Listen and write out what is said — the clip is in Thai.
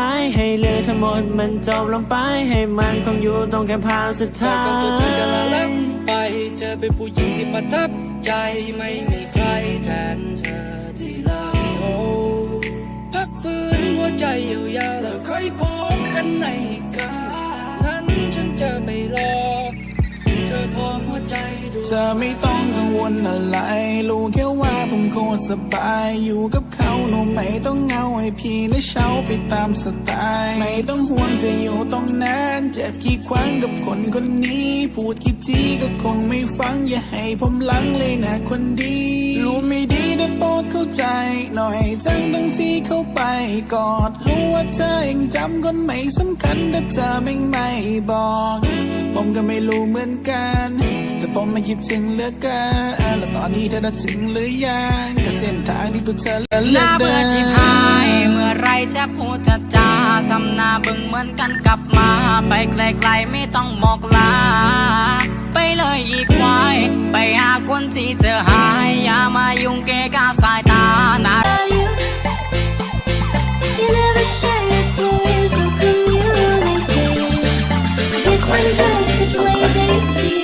ไหมให้เหลือทั้งหมดมันจบลงไป ให้มันคงอยู่ตรงแค่ภานสุดท้าคนตัวเธอจะละลับไปเจอเป็นผู้หญิงที่ประทับใจไม่มีใครแทนเธอที่ไลโอพักฟื้นหัวใจยาวๆแล้วค่อยพบกันใน ธอไม่ต้องกังวลอะไร รู้แค่ว่าผมโคตรสบาย อยู่กับเขาหนูไม่ต้องเหงาให้พี่และเช้าไปตามสไตล์ไม่ต้องห่วงจะอยู่ตรงนั้นเจ็บกี่ครั้งกับคนคนนี้ พูดกี่ทีก็คงไม่ฟัง อย่าให้ผมลังเลยนะคนดี รู้ไม่ดีได้โปรดเข้าใจ หน่อยจังทั้งที่เข้าไปกอด รู้ว่าเธอยังจำคนไม่สำคัญแต่เธอไม่ไม่บอก ผมก็ไม่รู้เหมือนกัน แต่ผมไม่คิดถึงเหลือเกินแล้วตอนนี้เธอได้ถึงหรือยังกับเส้นทางที่ตัวเธอเลือกเดิเบื่อชิบหายเมื่อไรจะพูดจะจาสำนาบึงเหมือนกันกลับมา ไปไกลๆไม่ต้องบอกลา ไปเลยอีกวายไปหาคนที่เจอหาย อย่ามายุ่งเกะกะสาย найти.